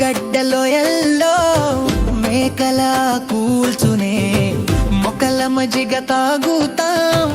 గడ్డలో yellow మేకల కూల్చునే మొక్కల మజిగ తాగుతాం.